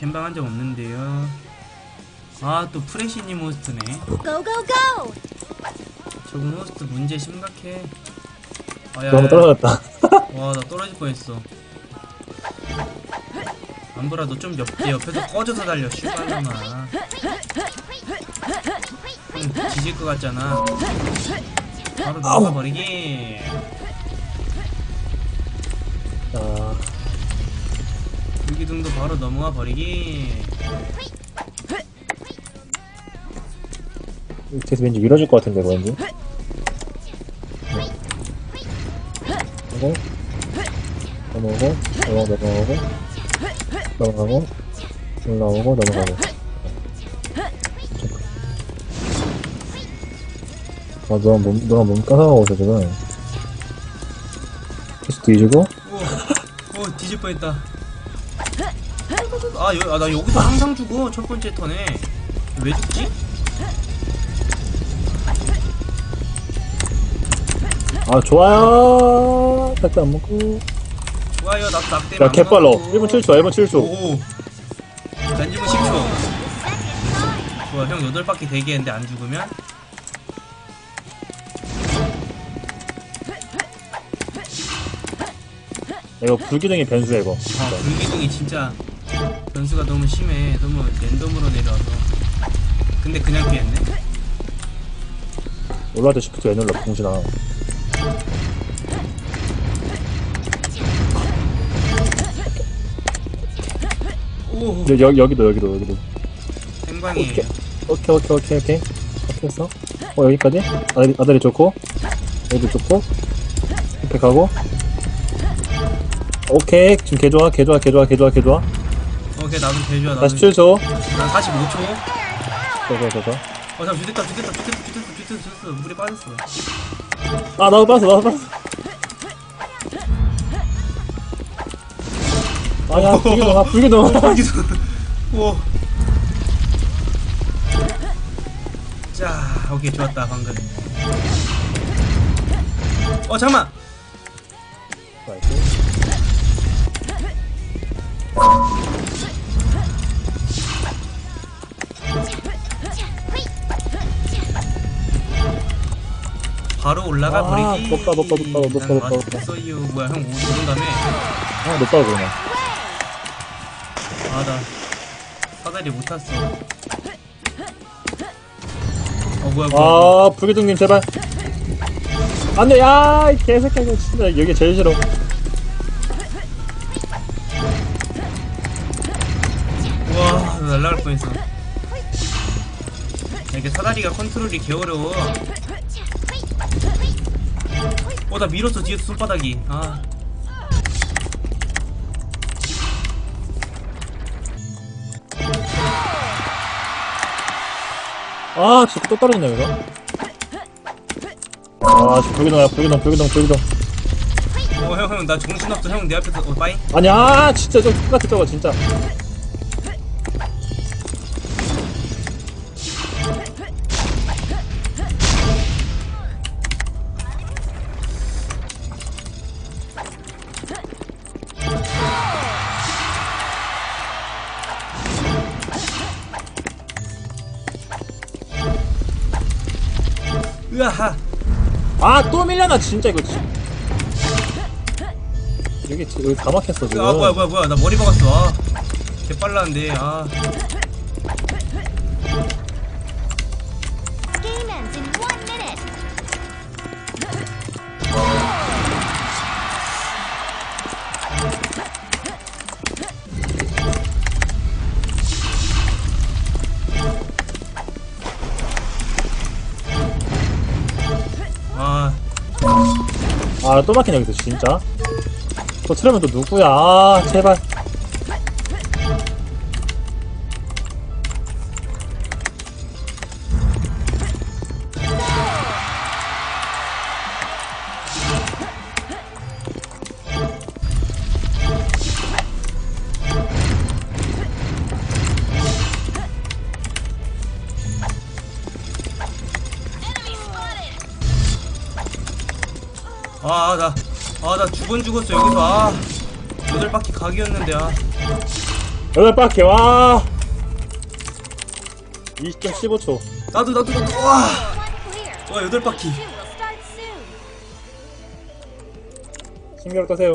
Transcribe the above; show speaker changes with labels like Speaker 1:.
Speaker 1: gem방 한 적 없는데요. 아 또 프레시님 호스트네.
Speaker 2: Go, go, go!
Speaker 1: 저분 호스트 문제 심각해. 아, 야,
Speaker 3: 너무 떨어졌다.
Speaker 1: 와, 나 떨어질 뻔했어. 안보라 너 좀 옆에 옆에서 꺼져서 달려. 형 지질 것 같잖아. 바로 넘어가 버리기.
Speaker 3: 자,
Speaker 1: 불 기둥도 바로 넘어가 버리기.
Speaker 3: 밑에서 왠지 밀어줄 것 같은데, 왠지. 하고, 넘어오고, 넘어, 넘어오고, 넘어가고, 올라오고, 넘어가고. 아, 너가 몸, 너가 몸 까사가고 있어, 지금. 계속 뒤지고,
Speaker 1: 오, 오 뒤질 뻔했다. 아, 여, 아, 나 여기서 항상 죽어 첫 번째 턴에 왜 죽지?
Speaker 3: 아, 좋아요! 딱딱 안 먹고.
Speaker 1: 좋아요, 나 낙대.
Speaker 3: 야, 개빨라. 1분 7초, 1분 7초.
Speaker 1: 오. 난지분 10초. 좋아, 형 8바퀴 대기했는데 안 죽으면?
Speaker 3: 이거 불기둥의 변수야, 이거.
Speaker 1: 아, 불기둥이 진짜 변수가 너무 심해. 너무 랜덤으로 내려와서. 근데 그냥 피했네.
Speaker 3: 올라갈 때 시프트 왜 눌러, 공신아.
Speaker 1: 오,
Speaker 3: 여, 여, 여기도, 여기도, 여기도.
Speaker 1: 생방이.
Speaker 3: 오케이, 오케이, 오케이, 오케이, 오케이. 오케이 했어. 어, 여기까지? 아다리, 아다리 좋고. 여기도 좋고. 이렇게 가고. 오케이. 지금 개 좋아, 개 좋아, 개 좋아, 개 좋아, 개 좋아.
Speaker 1: 오케이, 나도 개주야. 나도.
Speaker 3: 47초.
Speaker 1: 난 45초.
Speaker 3: 저거, 저거.
Speaker 1: 어, 잠 죽겠다, 죽겠다, 죽겠다, 죽겠다, 죽겠다, 죽겠어. 물에 빠졌어.
Speaker 3: 아, 나도 빠졌어, 나도 빠졌어. 아, 야, 불기둥, 아, 불기둥.
Speaker 1: 불기둥. 오. 자, 오케이, 좋았다, 방금. 어, 잠깐만. 바로 올라가
Speaker 3: 아,
Speaker 1: 버리기.
Speaker 3: 높다, 높다, 높다, 높다,
Speaker 1: 난
Speaker 3: 높다, 높다.
Speaker 1: 왔어요. 뭐야, 형 오는 다음에.
Speaker 3: 아, 못 따라, 그러네.
Speaker 1: 아, 나 사다리 못 탔어. 어, 뭐야, 뭐야.
Speaker 3: 아, 불기둥님, 제발. 안 돼, 야, 이 개새끼야, 이거 진짜, 여기 제일 싫어.
Speaker 1: 우와, 나 날라갈 뻔했어. 야, 이게 사다리가 컨트롤이 개 어려워. 어, 나 밀었어, 뒤에서 손바닥이. 아.
Speaker 3: 아, 진짜 또 떨어졌네, 이거. 아, 불기둥이야, 불기둥, 불기둥, 불기둥.
Speaker 1: 어, 형, 형, 나 정신없어. 형, 내 앞에서, 어, 빠잉?
Speaker 3: 아니야, 진짜 저 똑같아, 저거, 진짜.
Speaker 1: 으아하!
Speaker 3: 아, 또 밀려나, 진짜, 이거. 진- 여기, 다 막혔어, 지금.
Speaker 1: 아, 뭐야, 뭐야, 뭐야. 나 머리 박았어. 아. 개 빨랐는데, 아. 아,
Speaker 3: 또 막히네, 여기서, 진짜. 또 트레면 또 누구야, 아, 제발.
Speaker 1: 아, 나, 아, 나두번 죽었어, 여기서. 아, 여덟 바퀴 각이었는데, 아.
Speaker 3: 여덟 바퀴, 와! 20점 15초.
Speaker 1: 나도 나도 나도 와! 와 여덟 바퀴.
Speaker 3: 신경 떠세요.